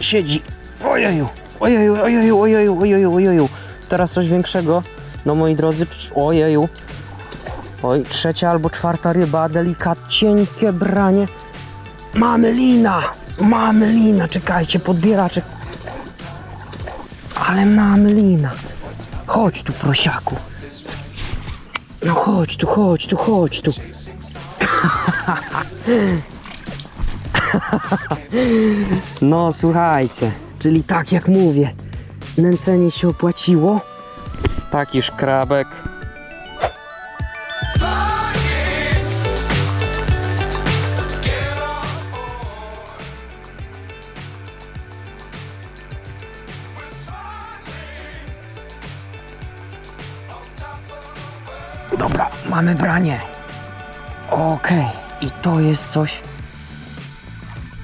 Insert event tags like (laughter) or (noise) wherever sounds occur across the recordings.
siedzi. Ojeju, ojeju, ojeju, ojeju, ojeju, ojeju. Teraz coś większego. No moi drodzy, ojeju. Oj, trzecia albo czwarta ryba, delikatcieńkie branie. Mamy lina, mamy lina, czekajcie, podbieraczek. Ale mamy lina. Chodź tu, prosiaku. No chodź tu, chodź tu, chodź tu. (laughs) (laughs) No słuchajcie, czyli tak jak mówię, nęcenie się opłaciło. Taki szkrabek. Dobra, mamy branie. Okej, i to jest coś.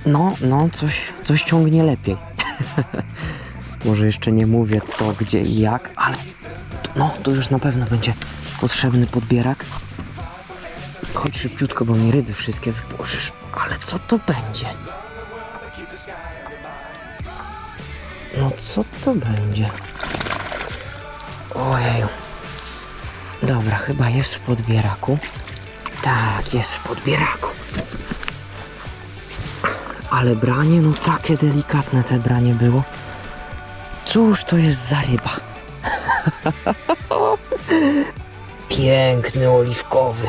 No, no, coś, coś ciągnie lepiej. (laughs) Może jeszcze nie mówię co, gdzie i jak, ale no, to już na pewno będzie potrzebny podbierak. Chodź szybciutko, bo mi ryby wszystkie wypożysz. Ale co to będzie? No co to będzie? Ojeju. Dobra, chyba jest w podbieraku. Tak, jest w podbieraku. Ale branie, no takie delikatne te branie było. Cóż to jest za ryba? (laughs) Piękny oliwkowy.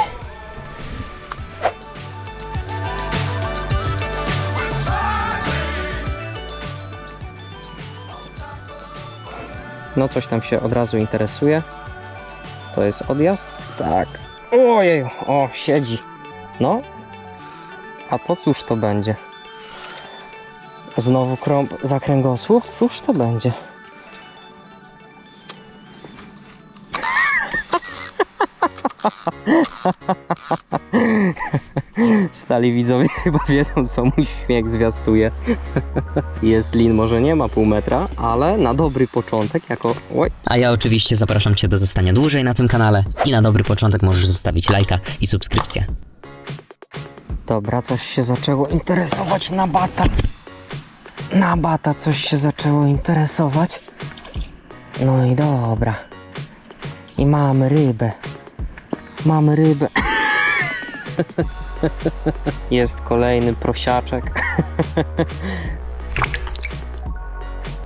No coś tam się od razu interesuje. To jest odjazd? Tak. Ojej, o, siedzi. No. A to cóż to będzie? Znowu krąb za kręgosłup? Cóż to będzie? (laughs) Stali widzowie (laughs) chyba wiedzą, co mój śmiech zwiastuje. (laughs) Jest lin, może nie ma pół metra, ale na dobry początek, jako... Oj, A ja oczywiście zapraszam Cię do zostania dłużej na tym kanale i na dobry początek możesz zostawić lajka i subskrypcję. Dobra, coś się zaczęło interesować na bata. Na bata coś się zaczęło interesować. No i dobra. I mamy rybę. Mamy rybę. (laughs) Jest kolejny prosiaczek. (laughs)